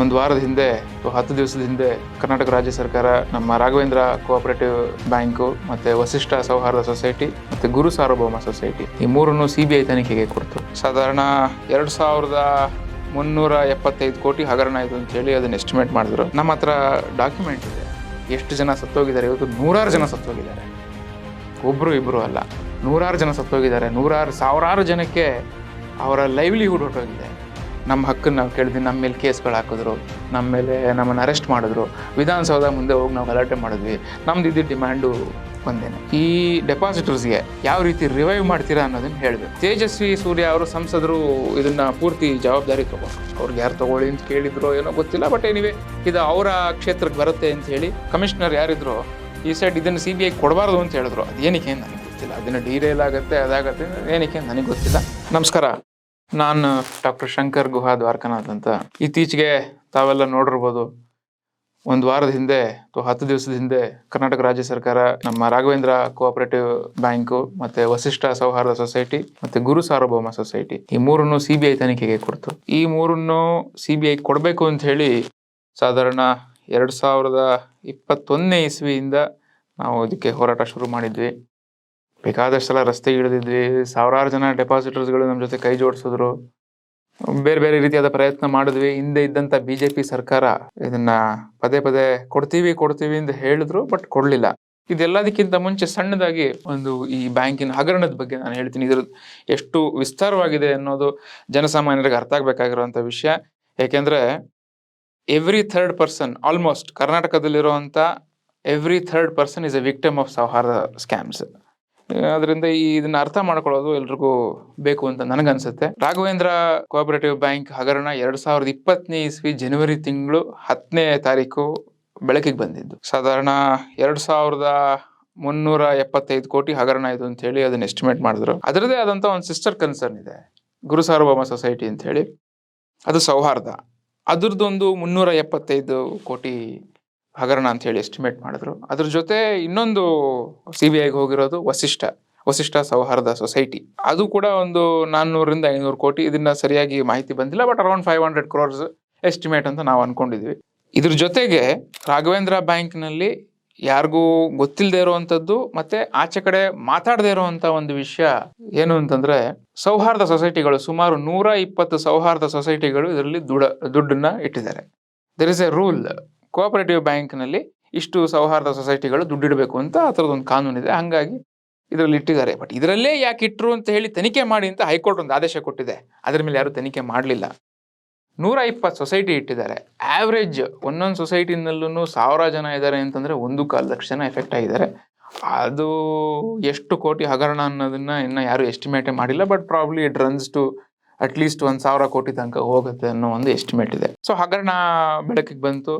ಒಂದು ವಾರದ ಹಿಂದೆ ಹತ್ತು ದಿವಸದ ಹಿಂದೆ ಕರ್ನಾಟಕ ರಾಜ್ಯ ಸರ್ಕಾರ ನಮ್ಮ ರಾಘವೇಂದ್ರ ಕೋಆಪರೇಟಿವ್ ಬ್ಯಾಂಕು ಮತ್ತೆ ವಸಿಷ್ಠ ಸೌಹಾರ್ದ ಸೊಸೈಟಿ ಮತ್ತೆ ಗುರು ಸಾರ್ವಭೌಮ ಸೊಸೈಟಿ ಈ ಮೂರನ್ನು ಸಿಬಿಐ ತನಿಖೆಗೆ ಕೊಡ್ತು. ಸಾಧಾರಣ ಎರಡು ಸಾವಿರದ ಮುನ್ನೂರ ಎಪ್ಪತ್ತೈದು ಕೋಟಿ ಹಗರಣ ಇದು ಅಂತ ಹೇಳಿ ಅದನ್ನ ಎಸ್ಟಿಮೇಟ್ ಮಾಡಿದ್ರು. ನಮ್ಮ ಹತ್ರ ಡಾಕ್ಯುಮೆಂಟ್ ಇದೆ. ಎಷ್ಟು ಜನ ಸತ್ತೋಗಿದ್ದಾರೆ? ಇವತ್ತು ನೂರಾರು ಜನ ಸತ್ತೋಗಿದ್ದಾರೆ. ಒಬ್ಬರು ಇಬ್ರು ಅಲ್ಲ. ನೂರಾರು ಜನ ಸತ್ತೋಗಿದ್ದಾರೆ. ನೂರಾರು, ಸಾವಿರಾರು ಜನಕ್ಕೆ ಅವರ ಲೈವ್ಲಿಹುಡ್ ಹೊರಟೋಗಿದೆ. ನಮ್ಮ ಹಕ್ಕನ್ನು ನಾವು ಕೇಳಿದ್ವಿ, ನಮ್ಮ ಮೇಲೆ ಕೇಸ್ಗಳು ಹಾಕಿದ್ರು, ನಮ್ಮ ಮೇಲೆ ನಮ್ಮನ್ನು ಅರೆಸ್ಟ್ ಮಾಡಿದ್ರು. ವಿಧಾನಸೌಧ ಮುಂದೆ ಹೋಗಿ ನಾವು ಗಲಾಟೆ ಮಾಡಿದ್ವಿ. ನಮ್ದು ಇದು ಡಿಮ್ಯಾಂಡು ಬಂದೇನೆ ಈ ಡೆಪಾಸಿಟರ್ಸ್ಗೆ ಯಾವ ರೀತಿ ರಿವೈವ್ ಮಾಡ್ತೀರಾ ಅನ್ನೋದನ್ನ ಹೇಳಬೇಕು ತೇಜಸ್ವಿ ಸೂರ್ಯ ಅವರು ಸಂಸದರು ಇದನ್ನ ಪೂರ್ತಿ ಜವಾಬ್ದಾರಿ ತಗೊಂಡು, ಅವ್ರಿಗೆ ಯಾರು ತಗೊಳ್ಳಿ ಅಂತ ಕೇಳಿದ್ರು ಏನೋ ಗೊತ್ತಿಲ್ಲ ಬಟ್ ಏನಿವೆ ಇದು ಅವರ ಕ್ಷೇತ್ರಕ್ಕೆ ಬರುತ್ತೆ ಅಂತ ಹೇಳಿ ಕಮಿಷನರ್ ಯಾರಿದ್ರು, ಈ ಸೈಡ್ ಇದನ್ನು ಸಿ ಬಿ ಐ ಕೊಡಬಾರ್ದು ಅಂತ ಹೇಳಿದ್ರು. ಅದೇನಕ್ಕೆ ನನಗೆ ಗೊತ್ತಿಲ್ಲ. ಅದನ್ನು ಡೀರೇಲ್ ಆಗುತ್ತೆ, ಅದಾಗತ್ತೆ, ಏನಕ್ಕೆ ನನಗೆ ಗೊತ್ತಿಲ್ಲ. ನಮಸ್ಕಾರ. ನಾನು ಡಾಕ್ಟರ್ ಶಂಕರ್ ಗುಹಾ ದ್ವಾರಕನಾಥ್ ಅಂತ. ಇತ್ತೀಚೆಗೆ ತಾವೆಲ್ಲ ನೋಡಿರ್ಬೋದು, ಒಂದು ವಾರದ ಹಿಂದೆ ಅಥವಾ ಹತ್ತು ದಿವಸದ ಹಿಂದೆ ಕರ್ನಾಟಕ ರಾಜ್ಯ ಸರ್ಕಾರ ನಮ್ಮ ರಾಘವೇಂದ್ರ ಕೋಆಪರೇಟಿವ್ ಬ್ಯಾಂಕು ಮತ್ತೆ ವಸಿಷ್ಠ ಸೌಹಾರ್ದ ಸೊಸೈಟಿ ಮತ್ತೆ ಗುರು ಸಾರ್ವಭೌಮ ಸೊಸೈಟಿ ಈ ಮೂರನ್ನು ಸಿ ಬಿ ಐ ತನಿಖೆಗೆ ಕೊಡ್ತು. ಈ ಮೂರನ್ನು ಸಿ ಬಿ ಐ ಕೊಡಬೇಕು ಅಂತ ಹೇಳಿ ಸಾಧಾರಣ ಎರಡು ಸಾವಿರದ ಇಪ್ಪತ್ತೊಂದನೇ ಇಸ್ವಿಯಿಂದ ನಾವು ಇದಕ್ಕೆ ಹೋರಾಟ ಶುರು ಮಾಡಿದ್ವಿ. ಬೇಕಾದಷ್ಟು ರಸ್ತೆ ಹಿಡಿದಿದ್ವಿ. ಸಾವಿರಾರು ಜನ ಡೆಪಾಸಿಟರ್ಸ್ಗಳು ನಮ್ಮ ಜೊತೆ ಕೈ ಜೋಡಿಸಿದ್ರು. ಬೇರೆ ಬೇರೆ ರೀತಿಯಾದ ಪ್ರಯತ್ನ ಮಾಡಿದ್ವಿ. ಹಿಂದೆ ಇದ್ದಂಥ ಬಿ ಜೆ ಪಿ ಸರ್ಕಾರ ಇದನ್ನ ಪದೇ ಪದೇ ಕೊಡ್ತೀವಿ ಕೊಡ್ತೀವಿ ಅಂತ ಹೇಳಿದ್ರು, ಬಟ್ ಕೊಡಲಿಲ್ಲ. ಇದೆಲ್ಲದಕ್ಕಿಂತ ಮುಂಚೆ ಸಣ್ಣದಾಗಿ ಒಂದು ಈ ಬ್ಯಾಂಕಿನ ಹಗರಣದ ಬಗ್ಗೆ ನಾನು ಹೇಳ್ತೀನಿ. ಇದ್ರ ಎಷ್ಟು ವಿಸ್ತಾರವಾಗಿದೆ ಅನ್ನೋದು ಜನಸಾಮಾನ್ಯರಿಗೆ ಅರ್ಥ ಆಗ್ಬೇಕಾಗಿರುವಂಥ ವಿಷಯ. ಯಾಕೆಂದ್ರೆ every third person almost ಕರ್ನಾಟಕದಲ್ಲಿರುವಂಥ every third person is a victim of Souharda scams ಅದರಿಂದ ಈ ಇದನ್ನ ಅರ್ಥ ಮಾಡ್ಕೊಳ್ಳೋದು ಎಲ್ರಿಗೂ ಬೇಕು ಅಂತ ನನಗನ್ಸುತ್ತೆ. ರಾಘವೇಂದ್ರ ಕೋಆಪರೇಟಿವ್ ಬ್ಯಾಂಕ್ ಹಗರಣ ಎರಡ್ ಸಾವಿರದ ಇಪ್ಪತ್ತನೇ ಇಸ್ವಿ ಜನವರಿ ತಿಂಗಳು ಹತ್ತನೇ ತಾರೀಕು ಬೆಳಕಿಗೆ ಬಂದಿದ್ದು. ಸಾಧಾರಣ ಎರಡ್ ಸಾವಿರದ ಮುನ್ನೂರ ಎಪ್ಪತ್ತೈದು ಕೋಟಿ ಹಗರಣ ಇದು ಅಂತ ಹೇಳಿ ಅದನ್ನ ಎಸ್ಟಿಮೇಟ್ ಮಾಡಿದ್ರು. ಅದರದೇ ಆದಂತ ಒಂದು ಸಿಸ್ಟರ್ ಕನ್ಸರ್ನ್ ಇದೆ. ಗುರು ಸಾರ್ವಭೌಮ ಸೊಸೈಟಿ ಅಂತ ಹೇಳಿ. ಅದು ಸೌಹಾರ್ದ. ಅದರದ್ದೊಂದು ಮುನ್ನೂರ ಎಪ್ಪತ್ತೈದು ಕೋಟಿ ಹಗರಣ ಅಂತ ಹೇಳಿ ಎಸ್ಟಿಮೇಟ್ ಮಾಡಿದ್ರು. ಅದ್ರ ಜೊತೆ ಇನ್ನೊಂದು ಸಿ ಬಿ ಐಗೆ ಹೋಗಿರೋದು ವಸಿಷ್ಠ ವಸಿಷ್ಠ ಸೌಹಾರ್ದ ಸೊಸೈಟಿ ಅದು ಕೂಡ ಒಂದು ನಾನ್ನೂರರಿಂದ ಐನೂರು ಕೋಟಿ. ಇದನ್ನ ಸರಿಯಾಗಿ ಮಾಹಿತಿ ಬಂದಿಲ್ಲ but around five hundred crores estimate ಅಂತ ನಾವು ಅನ್ಕೊಂಡಿದ್ವಿ. ಇದ್ರ ಜೊತೆಗೆ ರಾಘವೇಂದ್ರ ಬ್ಯಾಂಕ್ನಲ್ಲಿ ಯಾರಿಗೂ ಗೊತ್ತಿಲ್ಲದೆ ಇರುವಂಥದ್ದು ಮತ್ತೆ ಆಚೆ ಕಡೆ ಮಾತಾಡದೇ ಇರುವಂತ ಒಂದು ವಿಷಯ ಏನು ಅಂತಂದ್ರೆ, ಸೌಹಾರ್ದ ಸೊಸೈಟಿಗಳು ಸುಮಾರು ನೂರ ಇಪ್ಪತ್ತು ಸೌಹಾರ್ದ ಸೊಸೈಟಿಗಳು ಇದರಲ್ಲಿ ದುಡ, ದುಡ್ಡನ್ನ ಇಟ್ಟಿದ್ದಾರೆ. There is a rule cooperative ಬ್ಯಾಂಕ್ನಲ್ಲಿ ಇಷ್ಟು ಸೌಹಾರ್ದ ಸೊಸೈಟಿಗಳು ದುಡ್ಡಿಡಬೇಕು ಅಂತ ಆ ಥರದೊಂದು ಕಾನೂನಿದೆ ಹಾಗಾಗಿ ಇದರಲ್ಲಿ ಇಟ್ಟಿದ್ದಾರೆ. ಬಟ್ ಇದರಲ್ಲೇ ಯಾಕೆ ಇಟ್ಟರು ಅಂತ ಹೇಳಿ ತನಿಖೆ ಮಾಡಿ ಅಂತ ಹೈಕೋರ್ಟ್ ಒಂದು ಆದೇಶ ಕೊಟ್ಟಿದೆ. ಅದ್ರ ಮೇಲೆ ಯಾರು ತನಿಖೆ ಮಾಡಲಿಲ್ಲ. ನೂರ ಇಪ್ಪತ್ತು ಸೊಸೈಟಿ ಇಟ್ಟಿದ್ದಾರೆ. ಆವ್ರೇಜ್ ಒಂದೊಂದು ಸೊಸೈಟಿನಲ್ಲೂ ಸಾವಿರ ಜನ ಇದ್ದಾರೆ ಅಂತಂದ್ರೆ ಒಂದು ಕಾಲ ಲಕ್ಷ ಜನ ಎಫೆಕ್ಟ್ ಆಗಿದ್ದಾರೆ. ಅದು ಎಷ್ಟು ಕೋಟಿ ಹಗರಣ ಅನ್ನೋದನ್ನ ಇನ್ನ ಯಾರು ಎಸ್ಟಿಮೇಟೇ ಮಾಡಿಲ್ಲ. But probably it runs to at least ಒಂದು ಸಾವಿರ ಕೋಟಿ ತನಕ ಹೋಗುತ್ತೆ ಅನ್ನೋ ಒಂದು ಎಸ್ಟಿಮೇಟ್ ಇದೆ. ಸೊ ಹಗರಣ ಬೆಳಕಿಗೆ ಬಂತು.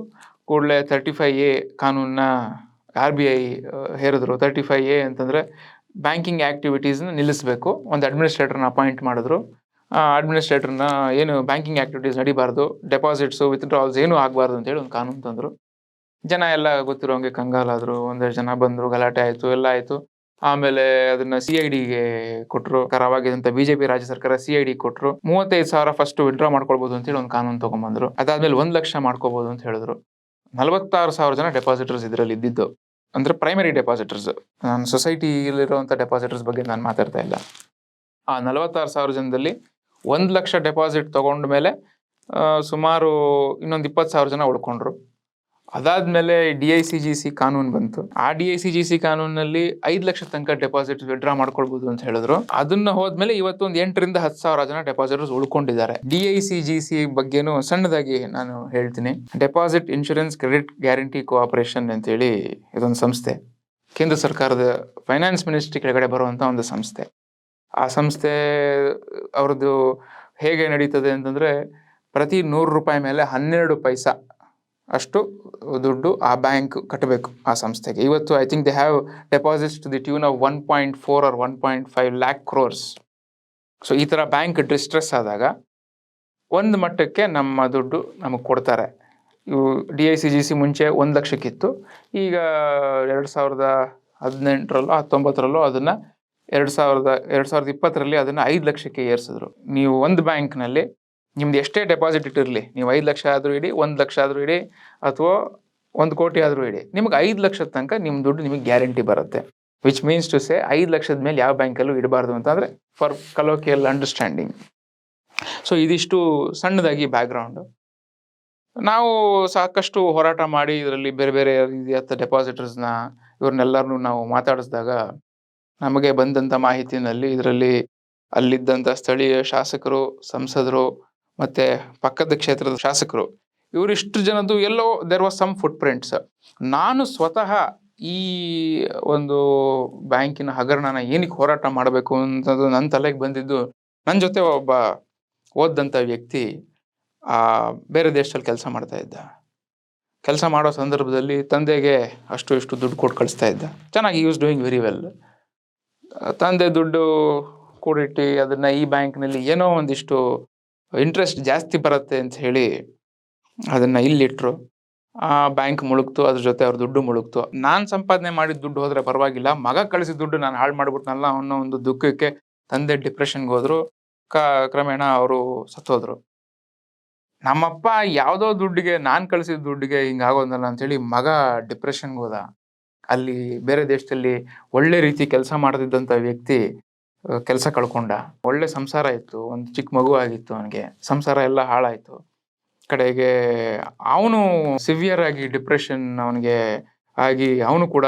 ಕೂಡಲೇ ತರ್ಟಿ ಫೈವ್ ಎ ಕಾನೂನನ್ನ ಆರ್ ಬಿ ಐ ಹೇರಿದ್ರು. ತರ್ಟಿ ಫೈವ್ ಎ ಅಂತಂದರೆ ಬ್ಯಾಂಕಿಂಗ್ ಆ್ಯಕ್ಟಿವಿಟೀಸ್ನ ನಿಲ್ಲಿಸಬೇಕು. ಒಂದು ಅಡ್ಮಿನಿಸ್ಟ್ರೇಟರ್ನ ಅಪಾಯಿಂಟ್ ಮಾಡಿದ್ರು. ಅಡ್ಮಿನಿಸ್ಟ್ರೇಟರ್ನ ಏನು ಬ್ಯಾಂಕಿಂಗ್ ಆ್ಯಕ್ಟಿವಿಟೀಸ್ ನಡಿಬಾರ್ದು. ಡೆಪಾಸಿಟ್ಸು ವಿತ್ಡ್ರಾಲ್ಸ್ ಏನೂ ಆಗಬಾರ್ದು ಅಂತೇಳಿ ಒಂದು ಕಾನೂನು ತಂದರು. ಜನ ಎಲ್ಲ ಗೊತ್ತಿರೋಂಗೆ ಕಂಗಾಲಾದರು ಒಂದೆರಡು ಜನ ಬಂದರು, ಗಲಾಟೆ ಆಯಿತು, ಎಲ್ಲ ಆಯಿತು. ಆಮೇಲೆ ಅದನ್ನ ಸಿ ಐ ಡಿಗೆ ಕೊಟ್ಟರು ಅವಾಗಿದ್ದಂತ ಬಿಜೆಪಿ ರಾಜ್ಯ ಸರ್ಕಾರ ಸಿ ಐ ಡಿ ಕೊಟ್ಟರು ಮೂವತ್ತೈದು ಸಾವಿರ ಫಸ್ಟ್ ವಿಡ್ರಾ ಮಾಡ್ಕೊಳ್ಬೋದು ಅಂತೇಳಿ ಒಂದು ಕಾನೂನು ತೊಗೊಂಬಂದರು. ಅದಾದಮೇಲೆ ಒಂದು ಲಕ್ಷ ಮಾಡ್ಕೋಬಹುದು ಅಂತ ಹೇಳಿದ್ರು. ನಲವತ್ತಾರು ಸಾವಿರ ಜನ ಡೆಪಾಸಿಟರ್ಸ್ ಇದರಲ್ಲಿ ಇದ್ದಿದ್ದು. ಅಂದರೆ ಪ್ರೈಮರಿ ಡೆಪಾಸಿಟರ್ಸ್ ನಾನು ಸೊಸೈಟಿಯಲ್ಲಿರುವಂಥ ಡೆಪಾಸಿಟರ್ಸ್ ಬಗ್ಗೆ ನಾನು ಮಾತಾಡ್ತಾ ಇಲ್ಲ. ಆ ನಲವತ್ತಾರು ಸಾವಿರ ಜನದಲ್ಲಿ ಒಂದು ಲಕ್ಷ ಡೆಪಾಸಿಟ್ ತಗೊಂಡ ಮೇಲೆ ಸುಮಾರು ಇನ್ನೊಂದು ಇಪ್ಪತ್ತು ಸಾವಿರ ಜನ ಉಳ್ಕೊಂಡ್ರು. ಅದಾದ್ಮೇಲೆ D I C G C ಕಾನೂನು ಬಂತು. ಆ D I C G C ಕಾನೂನಲ್ಲಿ ಐದು ಲಕ್ಷ ತನಕ ಡೆಪಾಸಿಟ್ ವಿಡ್ರಾ ಮಾಡ್ಕೊಳ್ಬಹುದು ಅಂತ ಹೇಳಿದ್ರು. ಅದನ್ನ ಹೋದ್ಮೇಲೆ ಇವತ್ತು ಒಂದು ಎಂಟರಿಂದ ಹತ್ತು ಸಾವಿರ ಜನ depositors ಉಳ್ಕೊಂಡಿದ್ದಾರೆ. D I C G C ಬಗ್ಗೆನೂ ಸಣ್ಣದಾಗಿ ನಾನು ಹೇಳ್ತೀನಿ. Deposit insurance credit guarantee cooperation ಅಂತೇಳಿ ಇದೊಂದು ಸಂಸ್ಥೆ. ಕೇಂದ್ರ ಸರ್ಕಾರದ ಫೈನಾನ್ಸ್ ಮಿನಿಸ್ಟ್ರಿ ಕೆಳಗಡೆ ಬರುವಂತ ಒಂದು ಸಂಸ್ಥೆ. ಆ ಸಂಸ್ಥೆ ಅವ್ರದ್ದು ಹೇಗೆ ನಡೀತದೆ ಅಂತಂದ್ರೆ ಪ್ರತಿ ನೂರು ರೂಪಾಯಿ ಮೇಲೆ ಹನ್ನೆರಡು ಪೈಸಾ ಅಷ್ಟು ದುಡ್ಡು ಆ ಬ್ಯಾಂಕ್ ಕಟ್ಟಬೇಕು ಆ ಸಂಸ್ಥೆಗೆ. ಇವತ್ತು I think they have deposits to the tune of one point four or one point five lakh crores so ಈ ಥರ ಬ್ಯಾಂಕ್ ಡಿಸ್ಟ್ರೆಸ್ ಆದಾಗ ಒಂದು ಮಟ್ಟಕ್ಕೆ ನಮ್ಮ ದುಡ್ಡು ನಮಗೆ ಕೊಡ್ತಾರೆ. ಇವು D I C G C ಮುಂಚೆ ಒಂದು ಲಕ್ಷಕ್ಕಿತ್ತು. ಈಗ ಎರಡು ಸಾವಿರದ ಹದಿನೆಂಟರಲ್ಲೋ ಹತ್ತೊಂಬತ್ತರಲ್ಲೋ ಅದನ್ನು ಎರಡು ಸಾವಿರದ ಎರಡು ಸಾವಿರದ ಇಪ್ಪತ್ತರಲ್ಲಿ ಅದನ್ನು ಐದು ಲಕ್ಷಕ್ಕೆ ಏರಿಸಿದ್ರು. ನೀವು ಒಂದು ಬ್ಯಾಂಕ್ನಲ್ಲಿ ನಿಮ್ದು ಎಷ್ಟೇ ಡೆಪಾಸಿಟ್ ಇಟ್ಟಿರಲಿ, ನೀವು ಐದು ಲಕ್ಷ ಆದರೂ ಇಡಿ, ಒಂದು ಲಕ್ಷ ಆದರೂ ಇಡಿ, ಅಥವಾ ಒಂದು ಕೋಟಿ ಆದರೂ ಇಡಿ, ನಿಮ್ಗೆ ಐದು ಲಕ್ಷದ ತನಕ ನಿಮ್ಮ ದುಡ್ಡು ನಿಮಗೆ ಗ್ಯಾರಂಟಿ ಬರುತ್ತೆ. ವಿಚ್ ಮೀನ್ಸ್ ಟು ಸೇ ಐದು ಲಕ್ಷದ ಮೇಲೆ ಯಾವ ಬ್ಯಾಂಕಲ್ಲೂ ಇಡಬಾರ್ದು ಅಂತಂದರೆ ಫಾರ್ ಕಲೋಕಿಯಲ್ ಅಂಡರ್ಸ್ಟ್ಯಾಂಡಿಂಗ್ ಸೊ ಇದಿಷ್ಟು ಸಣ್ಣದಾಗಿ ಬ್ಯಾಕ್ಗ್ರೌಂಡು ನಾವು ಸಾಕಷ್ಟು ಹೋರಾಟ ಮಾಡಿ ಇದರಲ್ಲಿ ಬೇರೆ ಬೇರೆ ರೀತಿಯ ಡೆಪಾಸಿಟರ್ಸ್ನ ಇವ್ರನ್ನೆಲ್ಲರನ್ನೂ ನಾವು ಮಾತಾಡಿಸಿದಾಗ ನಮಗೆ ಬಂದಂಥ ಮಾಹಿತಿನಲ್ಲಿ ಇದರಲ್ಲಿ ಅಲ್ಲಿದ್ದಂಥ ಸ್ಥಳೀಯ ಶಾಸಕರು, ಸಂಸದರು ಮತ್ತೆ ಪಕ್ಕದ ಕ್ಷೇತ್ರದ ಶಾಸಕರು, ಇವರಿಷ್ಟು ಜನದ್ದು ಎಲ್ಲೋ there was some footprints ನಾನು ಸ್ವತಃ ಈ ಒಂದು ಬ್ಯಾಂಕಿನ ಹಗರಣನ ಏನಕ್ಕೆ ಹೋರಾಟ ಮಾಡಬೇಕು ಅಂತದ್ದು ನನ್ನ ತಲೆಗೆ ಬಂದಿದ್ದು, ನನ್ನ ಜೊತೆ ಒಬ್ಬ ಓದ್ದಂಥ ವ್ಯಕ್ತಿ ಬೇರೆ ದೇಶದಲ್ಲಿ ಕೆಲಸ ಮಾಡ್ತಾ ಇದ್ದ. ಕೆಲಸ ಮಾಡೋ ಸಂದರ್ಭದಲ್ಲಿ ತಂದೆಗೆ ಅಷ್ಟು ಇಷ್ಟು ದುಡ್ಡು ಕೊಟ್ಟು ಕಳಿಸ್ತಾ ಇದ್ದ. ಚೆನ್ನಾಗಿ ಯೂಸ್ ಡೂಯಿಂಗ್ ವೆರಿ ವೆಲ್ ತಂದೆ ದುಡ್ಡು ಕೂಡಿಟ್ಟು ಅದನ್ನು ಈ ಬ್ಯಾಂಕ್ನಲ್ಲಿ ಏನೋ ಒಂದಿಷ್ಟು ಇಂಟ್ರೆಸ್ಟ್ ಜಾಸ್ತಿ ಬರುತ್ತೆ ಅಂತ ಹೇಳಿ ಅದನ್ನ ಇಲ್ಲಿಟ್ರು. ಆ ಬ್ಯಾಂಕ್ ಮುಳುಗ್ತು, ಅದ್ರ ಜೊತೆ ಅವ್ರ ದುಡ್ಡು ಮುಳುಗ್ತು. ನಾನು ಸಂಪಾದನೆ ಮಾಡಿದ ದುಡ್ಡು ಹೋದರೆ ಪರವಾಗಿಲ್ಲ. ಮಗ ಕಳಿಸಿದ ದುಡ್ಡು ನಾನು ಹಾಳು ಮಾಡ್ಬಿಟ್ನಲ್ಲ ಅನ್ನೋ ಒಂದು ದುಃಖಕ್ಕೆ ತಂದೆ ಡಿಪ್ರೆಷನ್ಗೆ ಹೋದ್ರು. ಕ, ಕ್ರಮೇಣ ಅವರು ಸತ್ತೋದ್ರು ನಮ್ಮಪ್ಪ ಯಾವುದೋ ದುಡ್ಡಿಗೆ, ನಾನು ಕಳಿಸಿದ ದುಡ್ಡಿಗೆ ಹಿಂಗಾಗೋದಲ್ಲ ಅಂತೇಳಿ ಮಗ ಡಿಪ್ರೆಷನ್ಗೆ ಹೋದ. ಅಲ್ಲಿ ಬೇರೆ ದೇಶದಲ್ಲಿ ಒಳ್ಳೆ ರೀತಿ ಕೆಲಸ ಮಾಡ್ತಿದ್ದಂಥ ವ್ಯಕ್ತಿ ಕೆಲಸ ಕಳ್ಕೊಂಡ. ಒಳ್ಳೆ ಸಂಸಾರ ಇತ್ತು. ಒಂದು ಚಿಕ್ಕ ಮಗು ಆಗಿತ್ತು ಅವನಿಗೆ. ಸಂಸಾರ ಎಲ್ಲ ಹಾಳಾಯ್ತು. ಕಡೆಗೆ ಅವನು ಸಿವಿಯರ್ ಆಗಿ ಡಿಪ್ರೆಷನ್ ಅವನಿಗೆ ಆಗಿ ಅವನು ಕೂಡ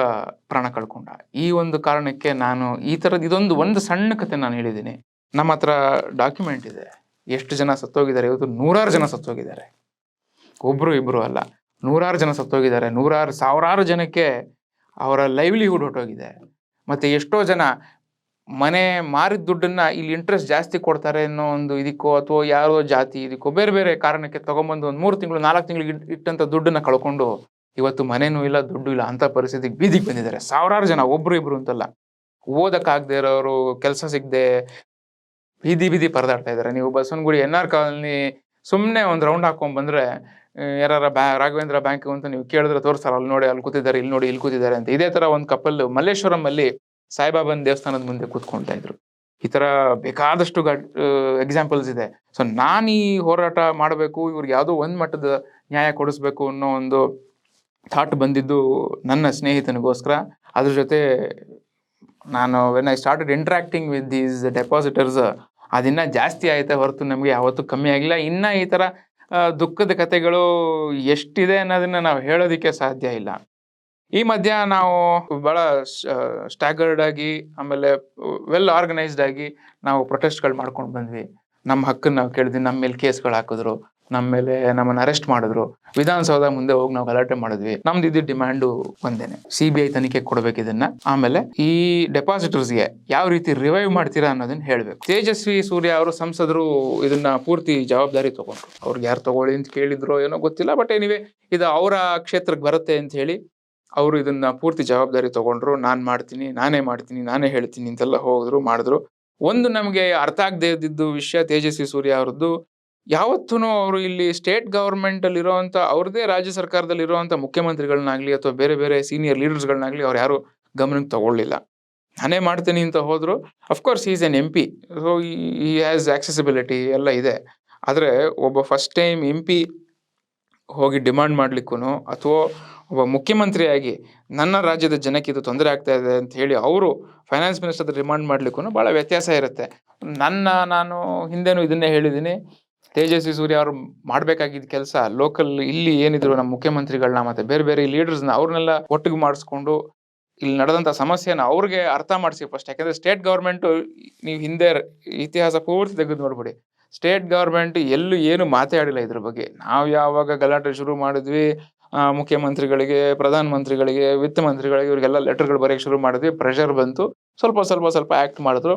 ಪ್ರಾಣ ಕಳ್ಕೊಂಡ. ಈ ಒಂದು ಕಾರಣಕ್ಕೆ ನಾನು ಈ ಥರದ ಇದೊಂದು ಒಂದು ಸಣ್ಣ ಕತೆ ನಾನು ಹೇಳಿದ್ದೀನಿ. ನಮ್ಮ ಹತ್ರ ಡಾಕ್ಯುಮೆಂಟ್ ಇದೆ. ಎಷ್ಟು ಜನ ಸತ್ತೋಗಿದ್ದಾರೆ? ಇವತ್ತು ನೂರಾರು ಜನ ಸತ್ತೋಗಿದ್ದಾರೆ. ಒಬ್ರು ಇಬ್ರು ಅಲ್ಲ. ನೂರಾರು ಜನ ಸತ್ತೋಗಿದ್ದಾರೆ. ನೂರಾರು ಸಾವಿರಾರು ಜನಕ್ಕೆ ಅವರ ಲೈವ್ಲಿಹುಡ್ ಹೊಟ್ಟೋಗಿದೆ ಮತ್ತೆ ಎಷ್ಟೋ ಜನ ಮನೆ ಮಾರಿದ ದುಡ್ಡನ್ನ ಇಲ್ಲಿ ಇಂಟ್ರೆಸ್ಟ್ ಜಾಸ್ತಿ ಕೊಡ್ತಾರೆ ಅನ್ನೋ ಒಂದು ಇದಕ್ಕೋ ಅಥವಾ ಯಾರೋ ಜಾತಿ ಇದಕ್ಕೋ ಬೇರೆ ಬೇರೆ ಕಾರಣಕ್ಕೆ ತಗೊಂಬಂದು ಒಂದು ಮೂರು ತಿಂಗಳು, ನಾಲ್ಕು ತಿಂಗಳಿಗೆ ಇಟ್ಟಂತ ದುಡ್ಡನ್ನ ಕಳ್ಕೊಂಡು ಇವತ್ತು ಮನೆನೂ ಇಲ್ಲ, ದುಡ್ಡು ಇಲ್ಲ ಅಂತ ಪರಿಸ್ಥಿತಿಗೆ ಬೀದಿಗೆ ಬಂದಿದ್ದಾರೆ. ಸಾವಿರಾರು ಜನ, ಒಬ್ರು ಇಬ್ರು ಅಂತಲ್ಲ. ಓದಕ್ಕಾಗದೇ ಇರೋರು, ಕೆಲಸ ಸಿಗದೆ ಬೀದಿ ಬೀದಿ ಪರದಾಡ್ತಾ ಇದ್ದಾರೆ. ನೀವು ಬಸವನಗುಡಿ ಎನ್ ಆರ್ ಕಾಲನಿ ಸುಮ್ಮನೆ ಒಂದು ರೌಂಡ್ ಹಾಕೊಂಡ್ ಬಂದ್ರೆ ಯಾರ ಬ್ಯಾ, ರಾಘವೇಂದ್ರ ಬ್ಯಾಂಕ್ ಅಂತ ನೀವು ಕೇಳಿದ್ರೆ ತೋರಿಸ್ತಾರ. ಅಲ್ಲಿ ನೋಡಿ, ಅಲ್ಲಿ ಕೂತಿದ್ದಾರೆ, ಇಲ್ಲಿ ನೋಡಿ, ಇಲ್ಲಿ ಕೂತಿದ್ದಾರೆ ಅಂತ. ಇದೇ ತರ ಒಂದು ಕಪಲ್ ಮಲ್ಲೇಶ್ವರಂ ಅಲ್ಲಿ ಸಾಯಿಬಾಬಾನ್ ದೇವಸ್ಥಾನದ ಮುಂದೆ ಕೂತ್ಕೊಳ್ತಾ ಇದ್ರು. ಈ ತರ ಬೇಕಾದಷ್ಟು ಎಕ್ಸಾಂಪಲ್ಸ್ ಇದೆ. ಸೊ ನಾನು ಈ ಹೋರಾಟ ಮಾಡಬೇಕು ಇವ್ರಿಗೆ ಯಾವುದೋ ಒಂದು ಮಟ್ಟದ ನ್ಯಾಯ ಕೊಡಿಸ್ಬೇಕು ಅನ್ನೋ ಒಂದು ಥಾಟ್ ಬಂದಿದ್ದು ನನ್ನ ಸ್ನೇಹಿತನಿಗೋಸ್ಕರ. ಅದ್ರ ಜೊತೆ ನಾನು when I started interacting with these depositors ಅದಿನ್ನ ಜಾಸ್ತಿ ಆಯ್ತಾ ಹೊರತು ನಮಗೆ ಯಾವತ್ತೂ ಕಮ್ಮಿ ಆಗಿಲ್ಲ. ಇನ್ನ ಈ ಆ, ದುಃಖದ ಕಥೆಗಳು ಎಷ್ಟಿದೆ ಅನ್ನೋದನ್ನ ನಾವು ಹೇಳೋದಿಕ್ಕೆ ಸಾಧ್ಯ ಇಲ್ಲ. ಈ ಮಧ್ಯ ನಾವು ಬಹಳ ಸ್ಟ್ಯಾಗರ್ಡ್ ಆಗಿ, ಆಮೇಲೆ ವೆಲ್ ಆರ್ಗನೈಸ್ಡ್ ಆಗಿ ನಾವು ಪ್ರೊಟೆಸ್ಟ್ಗಳು ಮಾಡ್ಕೊಂಡು ಬಂದ್ವಿ. ನಮ್ಮ ಹಕ್ಕನ್ನ ನಾವು ಕೇಳಿದ್ವಿ, ನಮ್ಮ ಮೇಲೆ ಕೇಸ್ಗಳು ಹಾಕಿದ್ರು, ನಮ್ಮ ಮೇಲೆ ನಮ್ಮನ್ನ ಅರೆಸ್ಟ್ ಮಾಡಿದ್ರು. ವಿಧಾನಸೌಧ ಮುಂದೆ ಹೋಗಿ ನಾವು ಗಲಾಟೆ ಮಾಡಿದ್ವಿ. ನಮ್ದು ಇದ್ದ ಡಿಮ್ಯಾಂಡು ಒಂದೇನೆ. ಸಿ ಬಿ ಐ ತನಿಖೆ ಕೊಡ್ಬೇಕು ಇದನ್ನ. ಆಮೇಲೆ ಈ ಡೆಪಾಸಿಟರ್ಸ್ಗೆ ಯಾವ ರೀತಿ ರಿವೈವ್ ಮಾಡ್ತೀರಾ ಅನ್ನೋದನ್ನ ಹೇಳ್ಬೇಕು. ತೇಜಸ್ವಿ ಸೂರ್ಯ ಅವರು ಸಂಸದರು ಇದನ್ನ ಪೂರ್ತಿ ಜವಾಬ್ದಾರಿ ತಗೊಂಡ್ರು. ಅವ್ರಿಗೆ ಯಾರು ತಗೊಳ್ಳಿ ಅಂತ ಕೇಳಿದ್ರು ಏನೋ ಗೊತ್ತಿಲ್ಲ ಬಟ್ ಏನಿವೆ ಇದು ಅವರ ಕ್ಷೇತ್ರಕ್ಕೆ ಬರುತ್ತೆ ಅಂತ ಹೇಳಿ ಅವರು ಇದನ್ನ ಪೂರ್ತಿ ಜವಾಬ್ದಾರಿ ತಗೊಂಡ್ರು, ನಾನ್ ಮಾಡ್ತೀನಿ, ನಾನೇ ಮಾಡ್ತೀನಿ, ನಾನೇ ಹೇಳ್ತೀನಿ ಅಂತೆಲ್ಲ ಹೋದ್ರು, ಮಾಡಿದ್ರು. ಒಂದು ನಮಗೆ ಅರ್ಥ ಆಗದೆ ಇದ್ದಿದ್ದು ವಿಷಯ ತೇಜಸ್ವಿ ಸೂರ್ಯ ಅವ್ರದ್ದು. ಯಾವತ್ತೂ ಅವರು ಇಲ್ಲಿ ಸ್ಟೇಟ್ ಗವರ್ಮೆಂಟ್ ಅಲ್ಲಿ ಇರುವಂತ ಅವ್ರದೇ ರಾಜ್ಯ ಸರ್ಕಾರದಲ್ಲಿ ಇರುವಂತ ಮುಖ್ಯಮಂತ್ರಿಗಳನ್ನಾಗ್ಲಿ ಅಥವಾ ಬೇರೆ ಬೇರೆ ಸೀನಿಯರ್ ಲೀಡರ್ಸ್ಗಳನ್ನಾಗ್ಲಿ ಅವ್ರು ಯಾರು ಗಮನಕ್ಕೆ ತಗೊಳ್ಳಿಲ್ಲ. ನಾನೇ ಮಾಡ್ತೀನಿ ಅಂತ ಹೋದ್ರು. Of course is N M P so ಈ ಹ್ಯಾಸ್ ಆಕ್ಸೆಸಿಬಿಲಿಟಿ ಎಲ್ಲ ಇದೆ. ಆದರೆ ಒಬ್ಬ ಫಸ್ಟ್ ಟೈಮ್ ಎಂ ಪಿ ಹೋಗಿ ಡಿಮಾಂಡ್ ಮಾಡ್ಲಿಕ್ಕೂ ಅಥವಾ ಒಬ್ಬ ಮುಖ್ಯಮಂತ್ರಿಯಾಗಿ ನನ್ನ ರಾಜ್ಯದ ಜನಕ್ಕೆ ಇದು ತೊಂದರೆ ಆಗ್ತಾ ಇದೆ ಅಂತ ಹೇಳಿ ಅವರು ಫೈನಾನ್ಸ್ ಮಿನಿಸ್ಟರ್ ರಿಮಾಂಡ್ ಮಾಡ್ಲಿಕ್ಕೂ ಭಾಳ ವ್ಯತ್ಯಾಸ ಇರುತ್ತೆ. ನನ್ನ ನಾನು ಹಿಂದೆನೂ ಇದನ್ನೇ ಹೇಳಿದ್ದೀನಿ. ತೇಜಸ್ವಿ ಸೂರ್ಯ ಅವರು ಮಾಡಬೇಕಾಗಿದ್ದ ಕೆಲಸ ಲೋಕಲ್ ಇಲ್ಲಿ ಏನಿದ್ರು ನಮ್ಮ ಮುಖ್ಯಮಂತ್ರಿಗಳನ್ನ ಮತ್ತೆ ಬೇರೆ ಬೇರೆ ಲೀಡರ್ಸ್ನ ಅವ್ರನ್ನೆಲ್ಲ ಒಟ್ಟಿಗೆ ಮಾಡಿಸ್ಕೊಂಡು ಇಲ್ಲಿ ನಡೆದಂಥ ಸಮಸ್ಯೆನ ಅವ್ರಿಗೆ ಅರ್ಥ ಮಾಡಿಸಿ ಫಸ್ಟ್ ಯಾಕಂದ್ರೆ ಸ್ಟೇಟ್ ಗೌರ್ಮೆಂಟು ನೀವು ಹಿಂದೆ ಇತಿಹಾಸ ಪೂರ್ತಿ ತೆಗೆದು ನೋಡ್ಬಿಡಿ. ಸ್ಟೇಟ್ ಗೌರ್ಮೆಂಟ್ ಎಲ್ಲೂ ಏನು ಮಾತಾಡಿಲ್ಲ ಇದ್ರ ಬಗ್ಗೆ. ನಾವು ಯಾವಾಗ ಗಲಾಟೆ ಶುರು ಮಾಡಿದ್ವಿ ಮುಖ್ಯಮಂತ್ರಿಗಳಿಗೆ ಪ್ರಧಾನ ಮಂತ್ರಿಗಳಿಗೆ ವಿತ್ತ ಮಂತ್ರಿಗಳಿಗೆ ಇವರಿಗೆಲ್ಲ ಲೆಟರ್ಗಳು ಬರೆಯಕ್ಕೆ ಶುರು ಮಾಡಿದ್ವಿ. ಪ್ರೆಷರ್ ಬಂತು. ಸ್ವಲ್ಪ ಸ್ವಲ್ಪ ಸ್ವಲ್ಪ ಆಕ್ಟ್ ಮಾಡಿದ್ರು.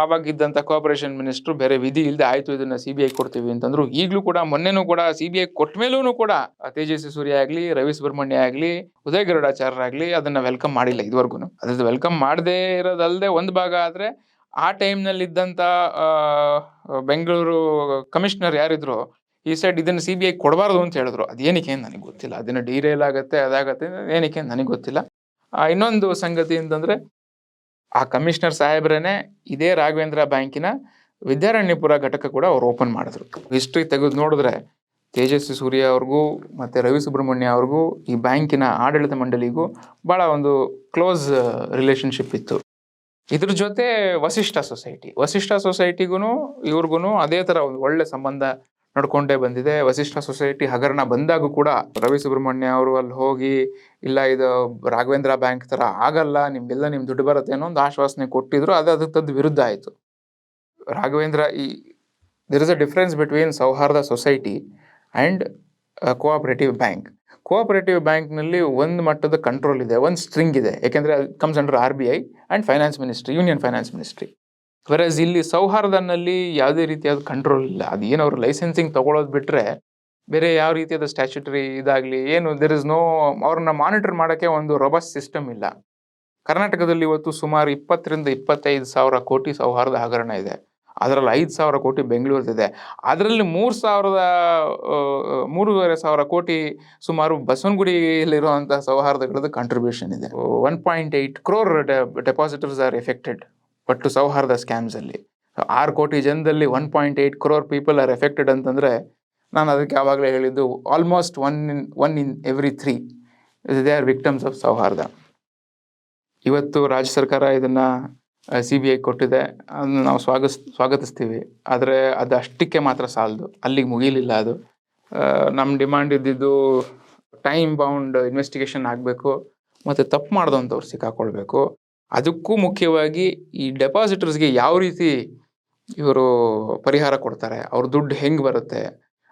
ಆವಾಗಿದ್ದಂಥ ಕೋಆಪರೇಷನ್ ಮಿನಿಸ್ಟ್ರು ಬೇರೆ ವಿಧಿ ಇಲ್ಲದೆ ಆಯ್ತು ಇದನ್ನ ಸಿ ಬಿ ಐ ಕೊಡ್ತೀವಿ ಅಂತಂದ್ರು. ಈಗಲೂ ಕೂಡ, ಮೊನ್ನೆನೂ ಕೂಡ ಸಿ ಬಿ ಐ ಕೊಟ್ಟ ಮೇಲೂ ಕೂಡ ತೇಜಸ್ವಿ ಸೂರ್ಯ ಆಗ್ಲಿ ರವಿ ಸುಬ್ರಹ್ಮಣ್ಯ ಆಗ್ಲಿ, ಉದಯ ಗರುಡಾಚಾರ್ಯರಾಗಲಿ ಅದನ್ನ ವೆಲ್ಕಮ್ ಮಾಡಿಲ್ಲ ಇದುವರೆಗೂ ಅದ್ರದ್ದು ವೆಲ್ಕಮ್ ಮಾಡದೇ ಇರೋದಲ್ಲದೆ ಒಂದು ಭಾಗ ಆದ್ರೆ ಆ ಟೈಮ್ನಲ್ಲಿದ್ದಂಥ ಬೆಂಗಳೂರು ಕಮಿಷನರ್ ಯಾರಿದ್ರು ಈ ಸೈಡ್ ಇದನ್ನ ಸಿ ಬಿ ಐ ಕೊಡಬಾರ್ದು ಅಂತ ಹೇಳಿದ್ರು. ಅದೇನಕ್ಕೆ ನನಗೆ ಗೊತ್ತಿಲ್ಲ. ಅದನ್ನ ಡೀರೇಲ್ ಆಗುತ್ತೆ, ಅದಾಗತ್ತೆ ಏನಕ್ಕೆ ನನಗೆ ಗೊತ್ತಿಲ್ಲ. ಇನ್ನೊಂದು ಸಂಗತಿ ಅಂತಂದ್ರೆ ಆ ಕಮಿಷನರ್ ಸಾಹೇಬ್ರೇನೆ ಇದೇ ರಾಘವೇಂದ್ರ ಬ್ಯಾಂಕಿನ ವಿದ್ಯಾರಣ್ಯಪುರ ಘಟಕ ಕೂಡ ಅವ್ರು ಓಪನ್ ಮಾಡಿದ್ರು. ಹಿಸ್ಟ್ರಿ ತೆಗೆದು ನೋಡಿದ್ರೆ ತೇಜಸ್ವಿ ಸೂರ್ಯ ಅವ್ರಿಗೂ ಮತ್ತೆ ರವಿ ಸುಬ್ರಹ್ಮಣ್ಯ ಅವ್ರಿಗೂ ಈ ಬ್ಯಾಂಕಿನ ಆಡಳಿತ ಮಂಡಳಿಗೂ ಭಾಳ ಒಂದು ಕ್ಲೋಸ್ ರಿಲೇಶನ್ಶಿಪ್ ಇತ್ತು. ಇದ್ರ ಜೊತೆ ವಸಿಷ್ಠ ಸೊಸೈಟಿ ವಸಿಷ್ಠ ಸೊಸೈಟಿಗೂ ಇವ್ರಿಗೂ ಅದೇ ಥರ ಒಂದು ಒಳ್ಳೆ ಸಂಬಂಧ ನಡ್ಕೊಂಡೇ ಬಂದಿದೆ. ವಸಿಷ್ಠ ಸೊಸೈಟಿ ಹಗರಣ ಬಂದಾಗೂ ಕೂಡ ರವಿ ಸುಬ್ರಹ್ಮಣ್ಯ ಅವರು ಅಲ್ಲಿ ಹೋಗಿ, ಇಲ್ಲ ಇದು ರಾಘವೇಂದ್ರ ಬ್ಯಾಂಕ್ ಥರ ಆಗಲ್ಲ, ನಿಮ್ಗೆಲ್ಲ ನಿಮ್ಮ ದುಡ್ಡು ಬರುತ್ತೆ ಅನ್ನೋ ಒಂದು ಆಶ್ವಾಸನೆ ಕೊಟ್ಟಿದ್ರು. ಅದು ಅದಕ್ಕೆ ತದ್ದು ವಿರುದ್ಧ ಆಯಿತು. ರಾಘವೇಂದ್ರ ಈ there is a difference between Souharda society and cooperative bank cooperative ಬ್ಯಾಂಕ್ನಲ್ಲಿ ಒಂದು ಮಟ್ಟದ ಕಂಟ್ರೋಲ್ ಇದೆ, ಒಂದು ಸ್ಟ್ರಿಂಗ್ ಇದೆ. ಯಾಕೆಂದರೆ comes under R B I and finance ministry union finance ministry versus ಇಲ್ಲಿ ಸೌಹಾರ್ದನಲ್ಲಿ ಯಾವುದೇ ರೀತಿಯಾದ ಕಂಟ್ರೋಲ್ ಇಲ್ಲ. ಅದು ಏನು ಅವ್ರು ಲೈಸೆನ್ಸಿಂಗ್ ತಗೊಳ್ಳೋದು ಬಿಟ್ಟರೆ ಬೇರೆ ಯಾವ ರೀತಿಯಾದ ಸ್ಟ್ಯಾಚುಟರಿ ಇದಾಗಲಿ, ಏನು ದೆರ್ ಇಸ್ ನೋ ಅವ್ರನ್ನ ಮಾನಿಟರ್ ಮಾಡೋಕ್ಕೆ ಒಂದು ರೊಬಸ್ ಸಿಸ್ಟಮ್ ಇಲ್ಲ. ಕರ್ನಾಟಕದಲ್ಲಿ ಇವತ್ತು ಸುಮಾರು ಇಪ್ಪತ್ತರಿಂದ ಇಪ್ಪತ್ತೈದು ಸಾವಿರ ಕೋಟಿ ಸೌಹಾರ್ದ ಹಗರಣ ಇದೆ. ಅದರಲ್ಲಿ ಐದು ಸಾವಿರ ಕೋಟಿ ಬೆಂಗಳೂರದಿದೆ ಅದರಲ್ಲಿ ಮೂರು ಸಾವಿರದ ಮೂರುವರೆ ಸಾವಿರ ಕೋಟಿ ಸುಮಾರು ಬಸವನಗುಡಿಯಲ್ಲಿರುವಂಥ ಸೌಹಾರ್ದಗಳದ್ದು ಕಾಂಟ್ರಿಬ್ಯೂಷನ್ ಇದೆ. One point eight crore depositors are affected ಒಟ್ಟು ಸೌಹಾರ್ದ ಸ್ಕ್ಯಾಮ್ಸಲ್ಲಿ ಆರು ಕೋಟಿ ಜನದಲ್ಲಿ one point eight crore people are affected ಅಂತಂದರೆ ನಾನು ಅದಕ್ಕೆ ಯಾವಾಗಲೇ ಹೇಳಿದ್ದು almost one in one in every three they are victims of Souharda. ಇವತ್ತು ರಾಜ್ಯ ಸರ್ಕಾರ ಇದನ್ನ ಸಿ ಬಿ ಐ ಕೊಟ್ಟಿದೆ. ಅದನ್ನು ನಾವು ಸ್ವಾಗಸ್, ಸ್ವಾಗತಿಸ್ತೀವಿ. ಆದರೆ ಅದು ಅಷ್ಟಕ್ಕೆ ಮಾತ್ರ ಸಾಲದು. ಅಲ್ಲಿಗೆ ಮುಗಿಲಿಲ್ಲ ಅದು. ನಮ್ಮ ಡಿಮ್ಯಾಂಡ್ ಇದ್ದಿದ್ದು ಟೈಮ್ ಬೌಂಡ್ ಇನ್ವೆಸ್ಟಿಗೇಷನ್ ಆಗಬೇಕು. ಮತ್ತು ತಪ್ಪು ಮಾಡ್ದಂಥವ್ರು ಸಿಕ್ಕಾಕೊಳ್ಬೇಕು. ಅದಕ್ಕೂ ಮುಖ್ಯವಾಗಿ ಈ ಡೆಪಾಸಿಟರ್ಸ್ಗೆ ಯಾವ ರೀತಿ ಇವರು ಪರಿಹಾರ ಕೊಡ್ತಾರೆ, ಅವ್ರ ದುಡ್ಡು ಹೆಂಗೆ ಬರುತ್ತೆ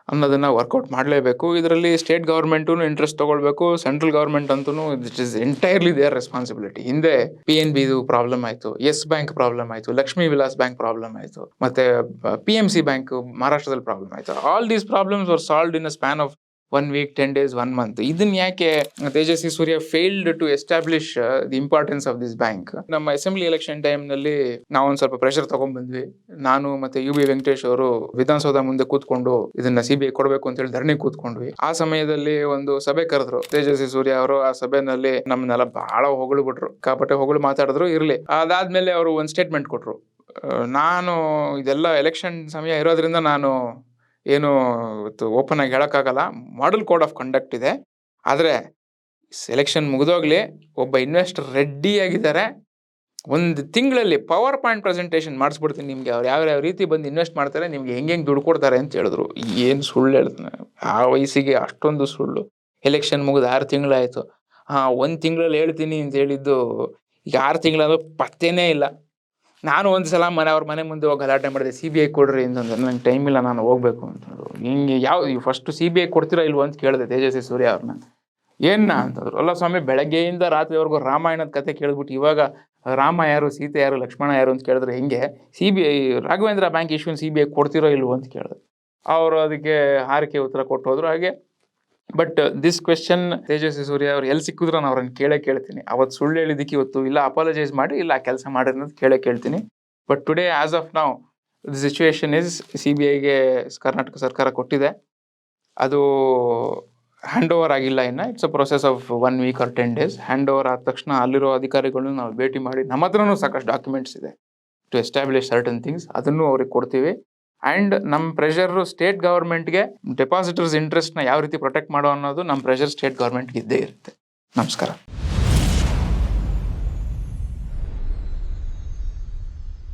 ಅನ್ನೋದನ್ನ ವರ್ಕೌಟ್ ಮಾಡಲೇಬೇಕು. ಇದರಲ್ಲಿ ಸ್ಟೇಟ್ ಗೌರ್ಮೆಂಟು ಇಂಟ್ರೆಸ್ಟ್ ತಗೊಳ್ಬೇಕು ಸೆಂಟ್ರಲ್ ಗೌರ್ಮೆಂಟ್ ಅಂತೂ it is entirely their responsibility ಹಿಂದೆ ಪಿ ಎನ್ ಬಿದು ಪ್ರಾಬ್ಲಮ್ ಆಯಿತು ಎಸ್ ಬ್ಯಾಂಕ್ ಪ್ರಾಬ್ಲಮ್ ಆಯಿತು ಲಕ್ಷ್ಮೀ ವಿಲಾಸ್ ಬ್ಯಾಂಕ್ ಪ್ರಾಬ್ಲಮ್ ಆಯಿತು, ಮತ್ತೆ ಪಿ ಎಂ ಸಿ ಬ್ಯಾಂಕ್ ಮಹಾರಾಷ್ಟ್ರದಲ್ಲಿ ಪ್ರಾಬ್ಲಮ್ ಆಯಿತು. All these problems are solved in a span of one week ten days one month ಇದನ್ನ ಯಾಕೆ Tejasvi Surya failed to establish the importance of this bank ನಮ್ಮ assembly election ಟೈಮ್ನಲ್ಲಿ ನಾವು ನಾವೊಂದು ಸ್ವಲ್ಪ pressure ತಗೊಂಡ್ ಬಂದ್ವಿ ನಾನು ಮತ್ತೆ ಯು ಬಿ ವೆಂಕಟೇಶ್ ಅವರು ವಿಧಾನಸೌಧ ಮುಂದೆ ಕೂತ್ಕೊಂಡು ಇದನ್ನ ಸಿಬಿಐ ಕೊಡಬೇಕು ಅಂತ ಹೇಳಿ ಧರಣಿ ಕೂತ್ಕೊಂಡ್ವಿ. ಆ ಸಮಯದಲ್ಲಿ ಒಂದು ಸಭೆ ಕರೆದ್ರು ತೇಜಸ್ವಿ ಸೂರ್ಯ ಅವರು. ಆ ಸಭೆನಲ್ಲಿ ನಮ್ಮನ್ನೆಲ್ಲ ಬಹಳ ಹೊಗಳು ಬಿಟ್ರು. ಕಾಪಟ್ಟೆ ಹೊಗಳು ಮಾತಾಡಿದ್ರು, ಇರ್ಲಿ. ಅದಾದ್ಮೇಲೆ ಅವರು ಒಂದು ಸ್ಟೇಟ್ಮೆಂಟ್ ಕೊಟ್ರು. ನಾನು ಇದೆಲ್ಲ ಎಲೆಕ್ಷನ್ ಸಮಯ ಇರೋದ್ರಿಂದ ನಾನು ಏನು ಇವತ್ತು ಓಪನ್ ಆಗಿ ಹೇಳೋಕ್ಕಾಗಲ್ಲ. ಮಾಡಲ್ ಕೋಡ್ ಆಫ್ ಕಂಡಕ್ಟ್ ಇದೆ. ಆದರೆ ಸೆಲೆಕ್ಷನ್ ಮುಗಿದೋಗ್ಲಿ ಒಬ್ಬ ಇನ್ವೆಸ್ಟರ್ ರೆಡಿ ಆಗಿದ್ದಾರೆ. ಒಂದು ತಿಂಗಳಲ್ಲಿ ಪವರ್ ಪಾಯಿಂಟ್ ಪ್ರೆಸೆಂಟೇಷನ್ ಮಾಡಿಸ್ಬಿಡ್ತೀನಿ ನಿಮಗೆ. ಅವ್ರು ಯಾವ ರೀತಿ ಬಂದು ಇನ್ವೆಸ್ಟ್ ಮಾಡ್ತಾರೆ, ನಿಮಗೆ ಹೆಂಗೆ ಹೆಂಗೆ ದುಡ್ಡು ಕೊಡ್ತಾರೆ ಅಂತ ಹೇಳಿದ್ರು. ಏನು ಸುಳ್ಳು ಹೇಳ್ತಾನೆ. ಆ ವಯಸ್ಸಿಗೆ ಅಷ್ಟೊಂದು ಸುಳ್ಳು. ಎಲೆಕ್ಷನ್ ಮುಗಿದು ಆರು ತಿಂಗಳಾಯಿತು. ಹಾಂ, ಒಂದು ತಿಂಗಳಲ್ಲಿ ಹೇಳ್ತೀನಿ ಅಂತ ಹೇಳಿದ್ದು ಈಗ ಆರು ತಿಂಗಳಾದ್ರೂ ಪತ್ತೇನೇ ಇಲ್ಲ. ನಾನು ಒಂದು ಸಲ ಮನೆ, ಅವ್ರ ಮನೆ ಮುಂದೆ ಹೋಗಿ ಗಲಾಟೆ ಮಾಡಿದೆ ಸಿ ಬಿ ಐ ಕೊಡ್ರಿ ಅಂತಂದ್ರೆ ನಂಗೆ ಟೈಮ್ ಇಲ್ಲ, ನಾನು ಹೋಗ್ಬೇಕು ಅಂತಂದ್ರು ಹಿಂಗೆ ಯಾವ ಫಸ್ಟ್ ಸಿ ಬಿ ಐ ಕೊಡ್ತೀರಾ ಇಲ್ವ ಅಂತ ಕೇಳಿದೆ ತೇಜಸ್ವಿ ಸೂರ್ಯ ಅವ್ರನ್ನ ಏನ್ನ ಅಂತಂದ್ರು ಅಲ್ಲ ಸ್ವಾಮಿ, ಬೆಳಗ್ಗೆಯಿಂದ ರಾತ್ರಿವರೆಗೂ ರಾಮಾಯಣದ ಕತೆ ಕೇಳ್ಬಿಟ್ಟು ಇವಾಗ ರಾಮ ಯಾರು, ಸೀತೆ ಯಾರು, ಲಕ್ಷ್ಮಣ ಯಾರು ಅಂತ ಕೇಳಿದ್ರೆ ಹೆಂಗೆ C B I Raghavendra bank ಇಶ್ಯೂನ್ C B I ಕೊಡ್ತಿರೋ ಇಲ್ವೋ ಅಂತ ಕೇಳಿದ್ರು ಅವರು ಅದಕ್ಕೆ ಹಾರಿಕೆ ಉತ್ತರ ಕೊಟ್ಟು ಹೋದ್ರು. ಹಾಗೆ but this question Tejasvi Surya ಅವ್ರು ಎಲ್ಲಿ ಸಿಕ್ಕಿದ್ರು ನಾನು ಅವ್ರನ್ನ ಕೇಳೇ ಕೇಳ್ತೀನಿ. ಅವತ್ತು ಸುಳ್ಳು ಹೇಳಿದ್ದಕ್ಕೆ ಇವತ್ತು ಇಲ್ಲ ಅಪಾಲಜೈಸ್ ಮಾಡಿ ಇಲ್ಲ ಕೆಲಸ ಮಾಡಿ ಅನ್ನೋದು ಕೇಳೇ ಕೇಳ್ತೀನಿ. ಬಟ್ ಟುಡೇ ಆಸ್ ಆಫ್ ನಾವು the situation is C B ಐಗೆ Karnataka ಸರ್ಕಾರ ಕೊಟ್ಟಿದೆ. ಅದು ಹ್ಯಾಂಡ್ ಓವರ್ ಆಗಿಲ್ಲ ಇನ್ನು. It's a process of one week or ten days hand over ಆದ ತಕ್ಷಣ ಅಲ್ಲಿರೋ ಅಧಿಕಾರಿಗಳನ್ನ ನಾವು ಭೇಟಿ ಮಾಡಿ, ನಮ್ಮ ಹತ್ರನೂ ಸಾಕಷ್ಟು ಡಾಕ್ಯುಮೆಂಟ್ಸ್ ಇದೆ. ಟು ಎಸ್ಟಾಬ್ಲಿಷ್ ಸರ್ಟನ್ ಥಿಂಗ್ಸ್ ಅದನ್ನು ಅವ್ರಿಗೆ ಕೊಡ್ತೀವಿ. ಆ್ಯಂಡ್ ನಮ್ಮ ಪ್ರೆಷರ್ ಸ್ಟೇಟ್ ಗೌರ್ಮೆಂಟ್ಗೆ ಡೆಪಾಸಿಟರ್ಸ್ ಇಂಟ್ರೆಸ್ಟ್ನ ಯಾವ ರೀತಿ ಪ್ರೊಟೆಕ್ಟ್ ಮಾಡೋ ಅನ್ನೋದು ನಮ್ಮ ಪ್ರೆಷರ್ ಸ್ಟೇಟ್ ಗೌರ್ಮೆಂಟ್ಗೆ ಇದ್ದೇ ಇರುತ್ತೆ. ನಮಸ್ಕಾರ.